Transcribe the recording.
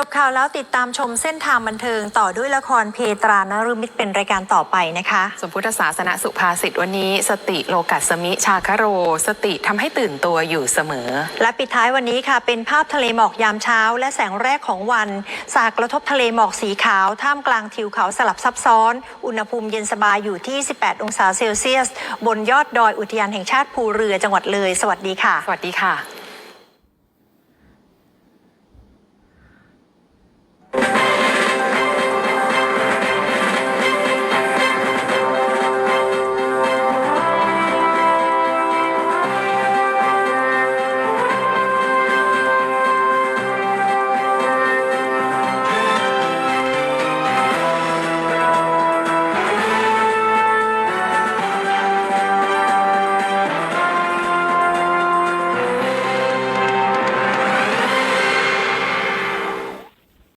จบข่าวแล้วติดตามชมเส้นทางบันเทิงต่อด้วยละครเพตรานรมิตรเป็นรายการต่อไปนะคะ สมพุทธศาสนสุภาษิตวันนี้ สติโลกัสมิชาคโร สติทำให้ตื่นตัวอยู่เสมอ และปิดท้ายวันนี้ค่ะ เป็นภาพทะเลหมอกยามเช้า และแสงแรกของวัน สากกระทบทะเลหมอกสีขาว ท่ามกลางทิวเขาสลับซับซ้อน อุณหภูมิเย็นสบายอยู่ที่ 18 องศาเซลเซียส บนยอดดอยอุทยานแห่งชาติภูเรือจังหวัดเลย สวัสดีค่ะ สวัสดีค่ะ